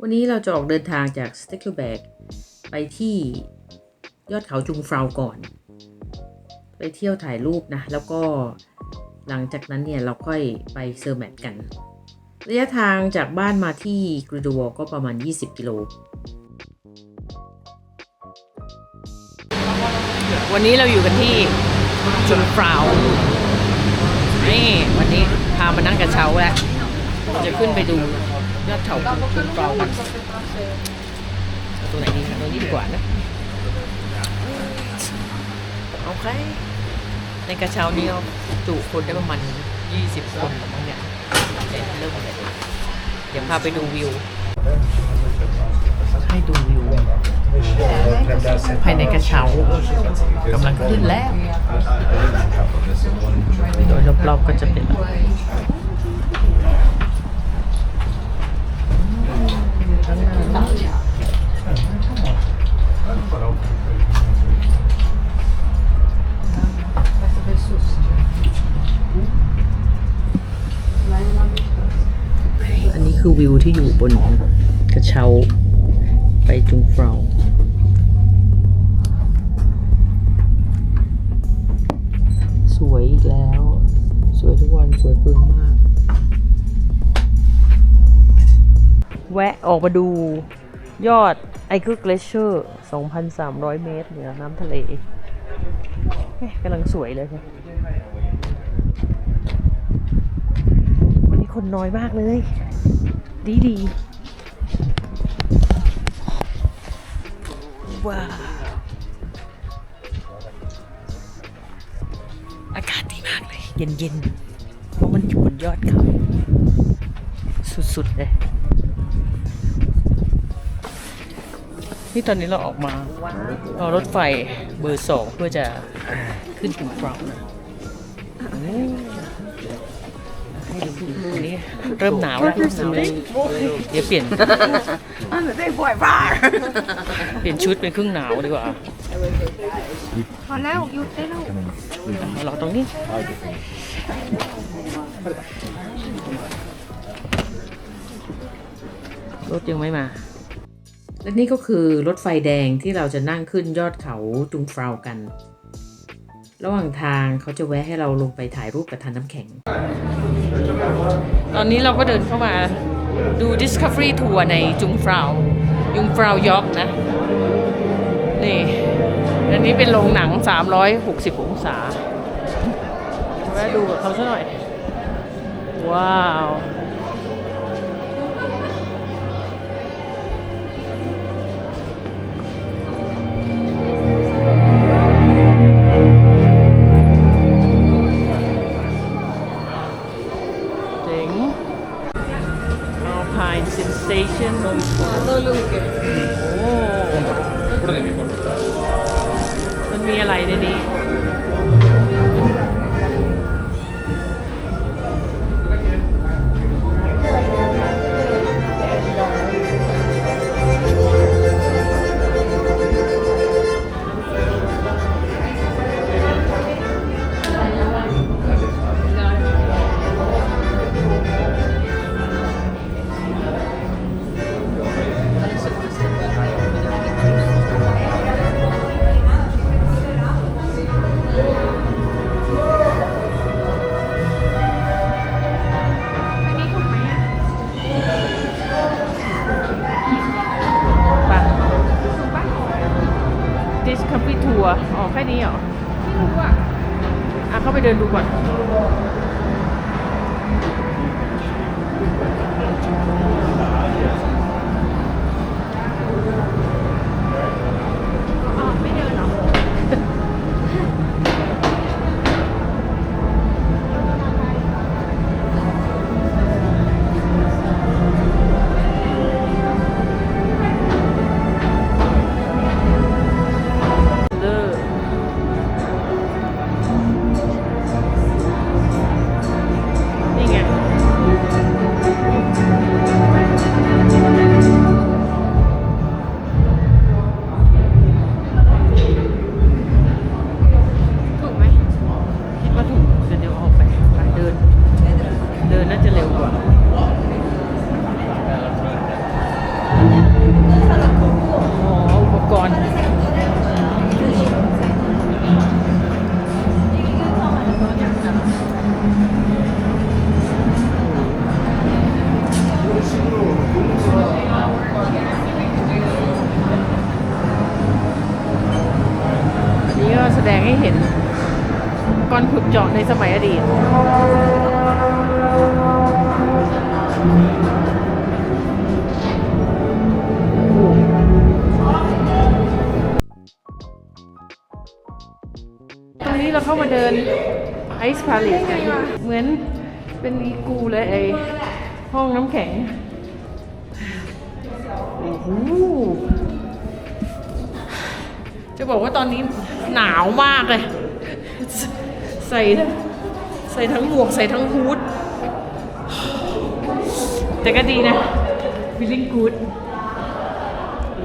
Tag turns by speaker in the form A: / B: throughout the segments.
A: วันนี้เราจะออกเดินทางจากสเต็กแบกไปที่ยอดเขาจุงฟราวก่อน ไปเที่ยวถ่ายรูปนะ แล้วก็หลังจากนั้นเนี่ย เราค่อยไปเซอร์แมทกัน ระยะทางจากบ้านมาที่กริดวอก็ประมาณ 20 กิโล วันนี้เราอยู่กันที่จุงฟราวนี่วันนี้พามานั่งกระเช้าแล้วจะขึ้นไปดู ยอดเขาจุงเฟราวกันเอาตัวไหนดีคะตัวนี้ดีกว่านะ โอเค ในกระเช้านี้เราจุคนได้ประมาณ 20 คนประมาณเนี่ยเริ่มเลยเดี๋ยวพาไปดูวิว ให้ดูวิว ภายในกระเช้ากำลังขึ้นแล้ว โดยรอบๆก็จะเป็นแบบ อันนี้คือวิวที่อยู่บนกระเช้าไปจุงเฟราวสวยอีกแล้ว สวยทุกวัน สวยเพิ่งมาก แวะออกมาดูยอดไอค e เกลเชอร์ 2,300 เมตร เหนือน้ำทะเลกำลังสวยเลยค่ะวันนี้คนน้อยมากเลย ดีดีว้าวอากาศดีมากเลย เย็นๆ เพราะมันอยู่บนยอดเขาสุดๆเลย ที่ตอนนี้เราออกมารอรถไฟเบอร์สองเพื่อจะขึ้นถึงฟรองนะอันนี้เริ่มหนาวแล้วเริ่มหนาวแล้วเดี๋ยวเปลี่ยนเปลี่ยนชุดเป็นครึ่งหนาวดีกว่า
B: พอแล้วหยุดได้แล้ว
A: รอตรงนี้รถยังไม่มา และนี่ก็คือรถไฟแดงที่เราจะนั่งขึ้นยอดเขาจุงฟราวกัน ระหว่างทางเขาจะแวะให้เราลงไปถ่ายรูปกับทานน้ำแข็ง ตอนนี้เราก็เดินเข้ามาดู Discovery Tour ในจุงฟราวยุงฟราวยอกนะ นี่ อันนี้เป็นโรงหนัง 360 องศาแวะดูกับเขาซะหน่อย ว้าว Sensation โอ้มันมีอะไรในนี้ Discovery Tour อ๋อแค่นี้เหรอ
B: ไม่รู้อะ
A: อะ เข้าไปเดินดูก่อน ขุดเจาะในสมัยอดีต ตรงนี้เราเข้ามาเดินไอซ์พาเลสกันเหมือนเป็นอีกูเลยไอห้องน้ำแข็ง โอ้โห จะบอกว่าตอนนี้หนาวมากเลย ใส่ใส่ทั้งหมวกใส่ทั้งฮูดแต่ก็ดีนะ feeling good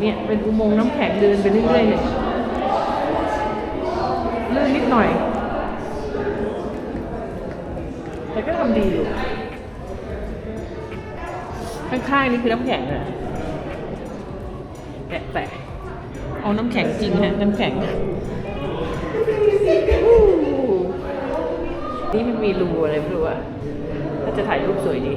A: เนี่ยเป็นอุโมงค์น้ำแข็งเดินไปเรื่อยๆเลยลื่นนิดหน่อย แต่ก็ทำดีอยู่ ข้างๆนี่คือน้ำแข็งอะแปะๆเอาน้ำแข็งจริงฮะน้ำแข็ง นี่มันมีรูอะไรไม่รู้อะถ้าจะถ่ายรูปสวยดี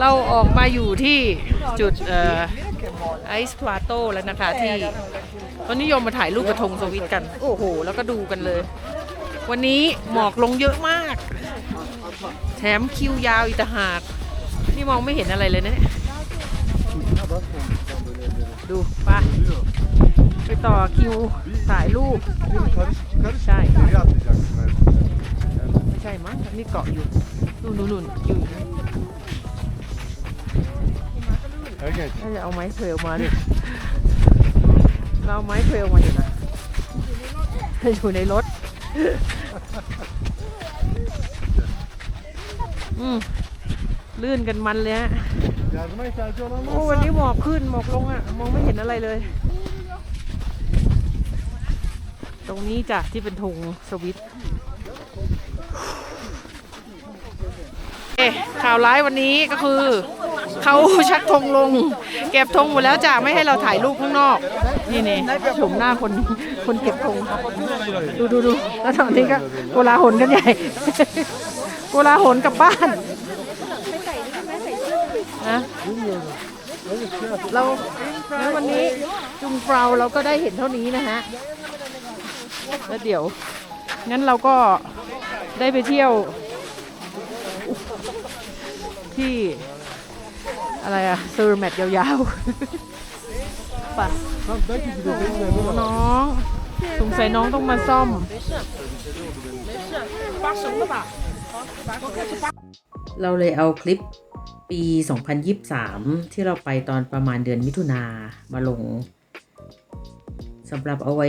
A: เราออกมาอยู่ที่จุดเอ่อ ไอซ์พลาโตแล้วนะคะที่เขานิยมมาถ่ายรูปกระทงสวิตกัน โอ้โห แล้วก็ดูกันเลย วันนี้หมอกลงเยอะมาก แถมคิวยาวอีกต่างหาก นี่มองไม่เห็นอะไรเลยนะเนี่ยดูไปไปต่อคิวถ่ายรูป ใช่ไม่ใช่มั้งนี่เกาะอยู่นู่นนู่นอยู่
C: Okay.
A: น่าจะเอาไม้เพลมาดิเราเอาไม้เพลมาอยู่นะอยู่ในรถ อืมลื่นกันมันเลยฮะ
C: Yardıma ihtiyacı olan
A: โอ้วันนี้หมอกขึ้นหมอกลงอะมองไม่เห็นอะไรเลย ตรงนี้จ้ะที่เป็นธงสวิตเอ๊ะข่าวร้ายวันนี้ก็คือ เขาชักธงลง เก็บธงหมดแล้วจ้ะไม่ให้เราถ่ายรูปข้างนอก นี่นี่ชมหน้าคนคนเก็บธงดูดูดูแล้วตอนนี้ก็โกลาหลกันใหญ่โกลาหลกลับบ้านนะเราแล้ววันนี้จุงเฟราเราก็ได้เห็นเท่านี้นะฮะแล้วเดี๋ยว งั้นเราก็ได้ไปเที่ยวที่ อะไรอะเซอร์แมทยาวๆป่ะ
C: Tam belki gidelim.
A: โอ้น้องสงสัยน้องต้องมาซ่อม เราเลยเอาคลิปปี 2023 ที่เราไปตอนประมาณเดือนมิถุนามาลงสำหรับเอาไว้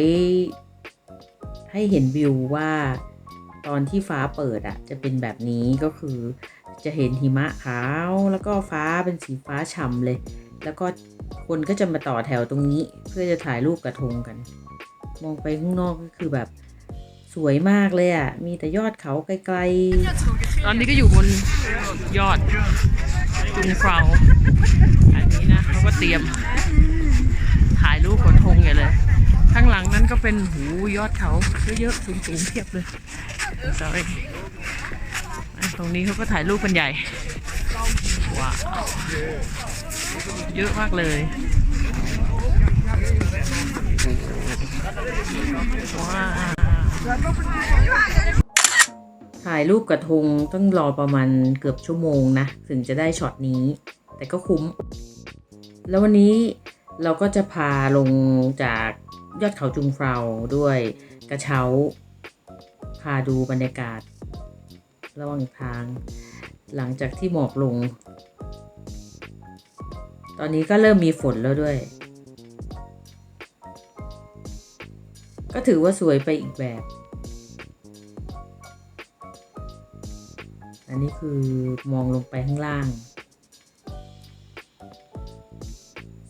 A: ให้เห็นวิวว่าตอนที่ฟ้าเปิดอะจะเป็นแบบนี้ก็คือ จะเห็นหิมะขาวแล้วก็ฟ้าเป็นสีฟ้าฉ่ำเลย แล้วก็คนก็จะมาต่อแถวตรงนี้ เพื่อจะถ่ายรูปกระทงกัน มองไปข้างนอกก็คือแบบสวยมากเลยอะ่ะ มีแต่ยอดเขาไกลๆ ตอนนี้ก็อยู่บนยอดจุงเฟราอันนี้นะเขาก็เตรียมถ่ายรูปกระทงใหญ่เลย ข้างหลังนั้นก็เป็นหูยอดเขาเยอะๆสูงๆเพียบเลย sorry ตรงนี้เขาก็ถ่ายรูปกันใหญ่ว้าวเยอะมากเลยว้าวถ่ายรูปกระทงต้องรอประมาณเกือบชั่วโมงนะ ถึงจะได้ช็อตนี้ แต่ก็คุ้ม แล้ววันนี้เราก็จะพาลงจากยอดเขาจุงเฟาด้วยกระเช้า พาดูบรรยากาศ ระหว่างทาง หลังจากที่หมอกลง ตอนนี้ก็เริ่มมีฝนแล้วด้วย ก็ถือว่าสวยไปอีกแบบ อันนี้คือมองลงไปข้างล่าง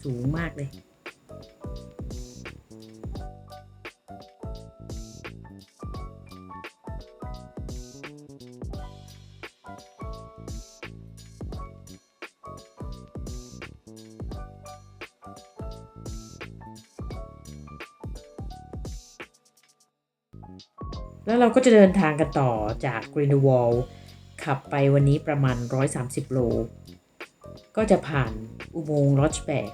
A: สูงมากเลย แล้วเราก็จะเดินทางกันต่อจากกรีนวอลขับไปวันนี้ประมาณ 130 โล ก็จะผ่านอุโมงค์ลอชแบก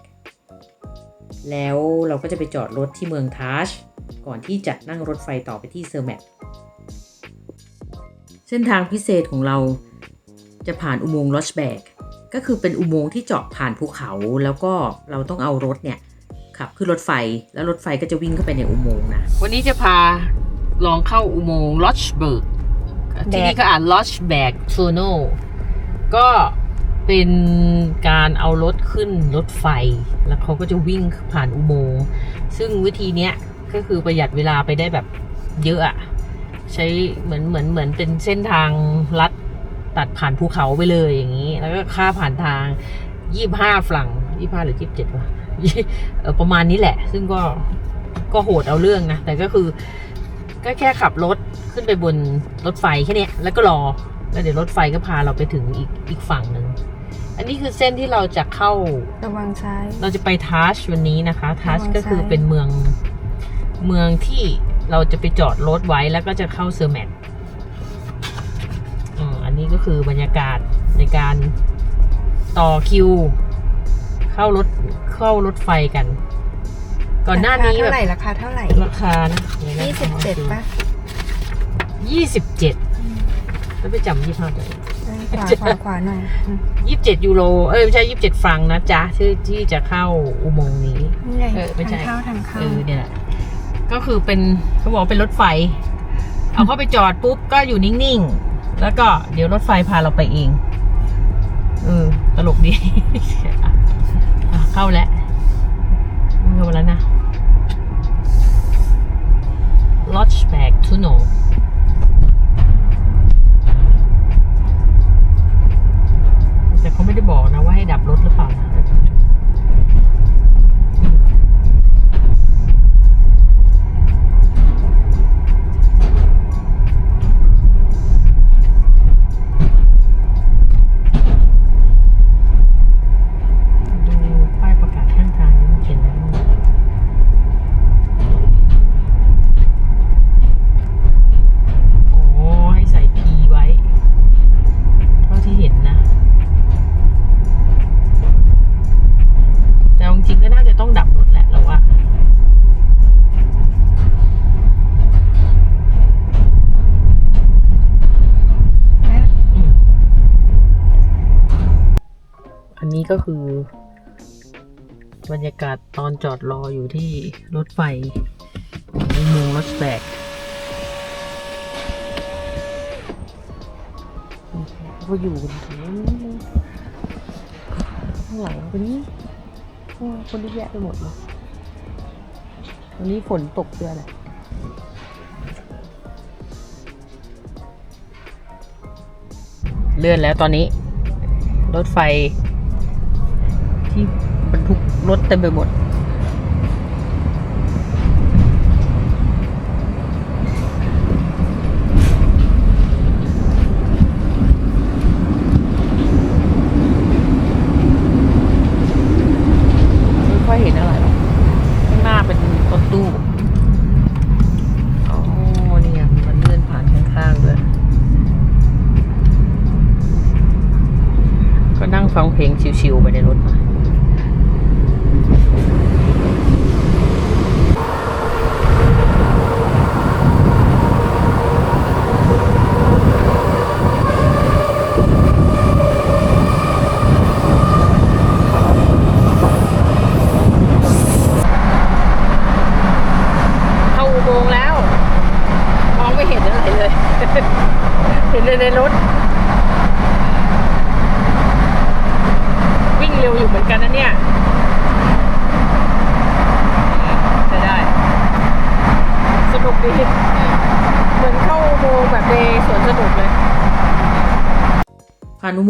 A: แล้วเราก็จะไปจอดรถที่เมืองทาช ก่อนที่จะนั่งรถไฟต่อไปที่เซอร์แมตเส้นทางพิเศษของเราจะผ่านอุโมงค์ลอชแบกก็คือเป็นอุโมงค์ที่เจาะผ่านภูเขาแล้วก็เราต้องเอารถเนี่ยขับขึ้นรถไฟแล้วรถไฟก็จะวิ่งเข้าไปในอุโมงค์นะ วันนี้จะพา ลองเข้าอุโมงค์ลอชเบิร์กที่นี่ก็อ่านลอชแบกทูโนก็เป็นการเอารถขึ้นรถไฟ แล้วเขาก็จะวิ่งผ่านอุโมงค์ซึ่งวิธีเนี้ยก็คือประหยัดเวลาไปได้แบบเยอะอะใช้เหมือนเหมือนเหมือนเป็นเส้นทางลัดตัดผ่านภูเขาไปเลยอย่างนี้ แล้วก็ค่าผ่านทางยี่ห้าฝรั่งยี่ห้าหรือยี่สิบเจ็ดวะเออประมาณนี้แหละ ซึ่งก็ก็โหดเอาเรื่องนะ แต่ก็คือ ก็แค่ขับรถขึ้นไปบนรถไฟแค่เนี้ยแล้วก็รอ แล้วเดี๋ยวรถไฟก็พาเราไปถึงอีกอีกฝั่งหนึ่ง อันนี้คือเส้นที่เราจะเข้า
B: ระวังซ้าย
A: เราจะไปทัชวันนี้นะคะทัช
B: ระวัง
A: ก็คือ
B: ซ้าย
A: เป็นเมืองเมืองที่เราจะไปจอดรถไว้แล้วก็จะเข้าเซอร์แมตอืมอันนี้ก็คือบรรยากาศในการต่อคิว เข้ารถเข้ารถไฟกัน ก่อนหน้านี้
B: รค
A: แบ
B: เท่า
A: บ
B: ไหร่ราคาเท่าไหร่
A: ราคานะดี๋ยวนะ
B: ยี่สิบเจ็ดป่ะ
A: ยี่สิบเจ็ดแล้วไปจำยี่ห้าตัว
B: ขวาขวาขวาหน่อยอืม
A: ยี่สิบเจ็ดยูโร เอ้ยไม่ใช่ยี่สิบเจ็ดฟรังก์นะจ๊ะที่ที่จะเข้าอุโมงค์นี้
B: นี่ไง
A: เออไม่ใช่
B: ทางเข้าทางเข้า
A: เออเนี่ยแหละก็คือเป็นเขาบอกว่าเป็นรถไฟ เอาเข้าไปจอดปุ๊บก็อยู่นิ่งๆ แล้วก็เดี๋ยวรถไฟพาเราไปเอง เออ ตลกดี อะเข้าแล้ว เข้ามาแล้วนะ Lodgeback Tunnel แต่เขาไม่ได้บอกนะว่าให้ดับรถหรือเปล่านะ บรรยากาศตอนจอดรออยู่ที่รถไฟในเมืองรถแบกก็อยู่กันตรงข้างหลังคนนี้คนที่แยะไปหมดเลยวันนี้ฝนตกเยอะเลยเลื่อนแล้วตอนนี้ รถไฟ รถเต็มไปหมด ไม่ค่อยเห็นอะไรหรอก ข้างหน้าเป็นรถตู้อ๋อเนี่ยมันเลื่อนผ่านข้างๆเลยก็นั่งฟังเพลงชิวๆไปในรถมา เข้าอุโมงค์แล้ว มองไม่เห็นอะไรเลย เห็นเลยในรถ วิ่งเร็วอยู่เหมือนกันนะเนี่ยใช้ได้ สนุกดี เหมือนเข้าอุโมงค์แบบในสวนสนุกเลย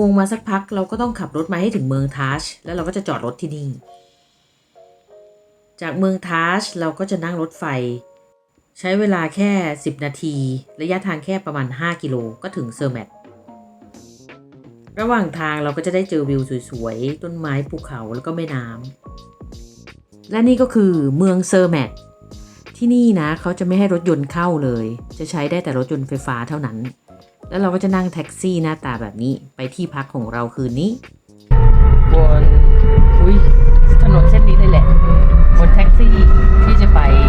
A: ผ่านอุโมงมาสักพัก เราก็ต้องขับรถมาให้ถึงเมืองทัชแล้วเราก็จะจอดรถที่นี่ จากเมืองทัชเราก็จะนั่งรถไฟ ใช้เวลาแค่ 10 นาที ระยะทางแค่ประมาณ 5 กิโลก็ถึงเซอร์แมตระหว่างทางเราก็จะได้เจอวิวสวยๆ ต้นไม้ภูเขาแล้วก็แม่น้ำและนี่ก็คือเมืองเซอร์แมทที่นี่นะเขาจะไม่ให้รถยนต์เข้าเลย จะใช้ได้แต่รถยนต์ไฟฟ้าเท่านั้น แล้วเราก็จะนั่งแท็กซี่หน้าตาแบบนี้ไปที่พักของเราคืนนี้บนอุ้ยถนนเส้นนี้เลยแหละบนแท็กซี่ที่จะไปไป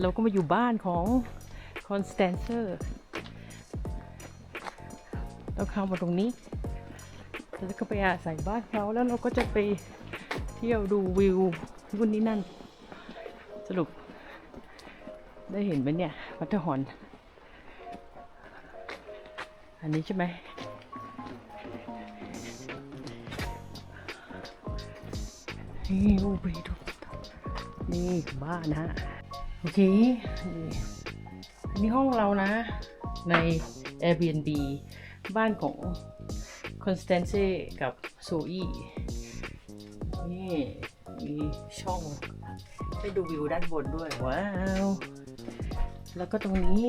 A: เรา
B: ก็มา
A: อยู่บ้านของคอนสแตนเซอร์เราเข้ามาตรงนี้เราก็ไปอาศัยบ้านเขาแล้วเราก็จะไปเที่ยวดูวิววุ่นนี้นั่น สรุป ได้เห็นไหมเนี่ยวัตเตอนอันนี้ใช่ไหมนี่โอ้ไปดูนี่บ้านนะฮะ อเค นี่ห้องเรานะ ใน Airbnb บ้านของ Constance กับโซอี้นี่มีช่องให้ดูวิวด้านบนด้วย ว้าว แล้วก็ตรงนี้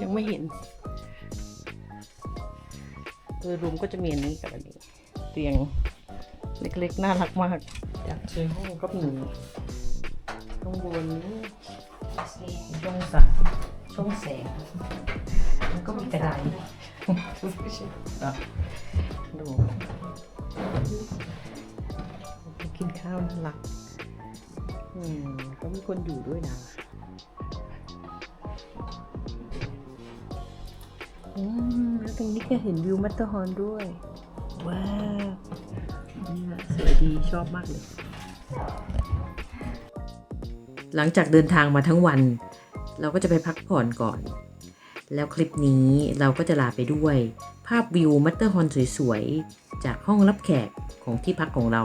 A: ยังไม่เห็นโดยรวมก็จะมีอันนี้กับอันนี้ เตียงเล็กๆ น่ารักมาก เจอห้องก็มีข้างบนนี้ช่องสักช่องแสงมันก็มีกระไดอะดูกินข้าวน่ารักอืมก็มีคนอยู่ด้วยนะอืมแล้วตรงนี้ก็เห็นวิวมัตเตอร์ฮอร์นด้วย ว้าวเนี่ยสวยดีชอบมากเลย หลังจากเดินทางมาทั้งวัน เราก็จะไปพักผ่อนก่อน แล้วคลิปนี้เราก็จะลาไปด้วย ภาพวิวมัตเตอร์ฮอนสวยๆ จากห้องรับแขกของที่พักของเรา